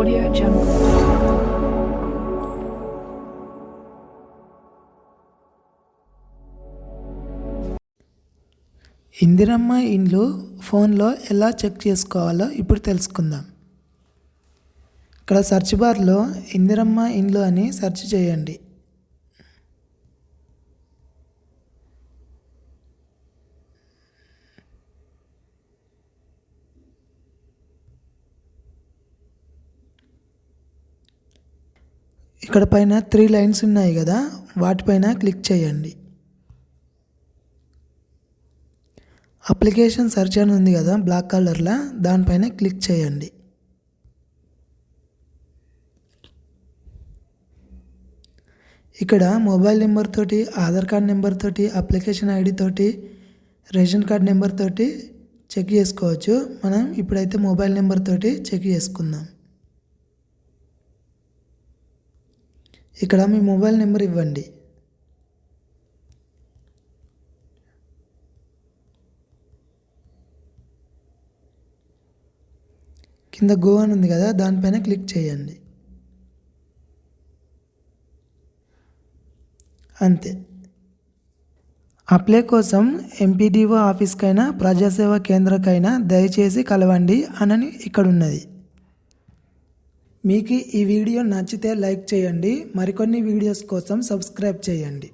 Audio Jungle. Indiramma ఇండ్లు ఫోన్లో ఎలా చెక్ చేసుకోవాలో ఇప్పుడు తెలుసుకుందాం ఇక్కడ సెర్చ్ బార్లో ఇందిరమ్మ ఇండ్లు అని సెర్చ్ చేయండి ఇక్కడ పైన త్రీ లైన్స్ ఉన్నాయి కదా వాటిపైన క్లిక్ చేయండి. అప్లికేషన్ సెర్చ్ అని ఉంది కదా బ్లాక్ కలర్లో దానిపైన క్లిక్ చేయండి. ఇక్కడ మొబైల్ నెంబర్ తోటి ఆధార్ కార్డ్ నెంబర్ తోటి అప్లికేషన్ ఐడి తోటి రేషన్ కార్డ్ నెంబర్ తోటి చెక్ చేసుకోవచ్చు. మనం ఇప్పుడైతే మొబైల్ నెంబర్ తోటి చెక్ చేసుకుందాం. ఇక్కడ మీ మొబైల్ నెంబర్ ఇవ్వండి. కింద గో అని ఉంది కదా దానిపైన క్లిక్ చేయండి. అంతే. అప్లై కోసం ఎంపీడీఓ ఆఫీస్కైనా ప్రజాసేవా కేంద్రకైనా దయచేసి కలవండి అనని ఇక్కడ ఉన్నది మీకు ఈ వీడియో నచ్చితే లైక్ చేయండి. మరికొన్ని వీడియోస్ కోసం సబ్స్క్రైబ్ చేయండి.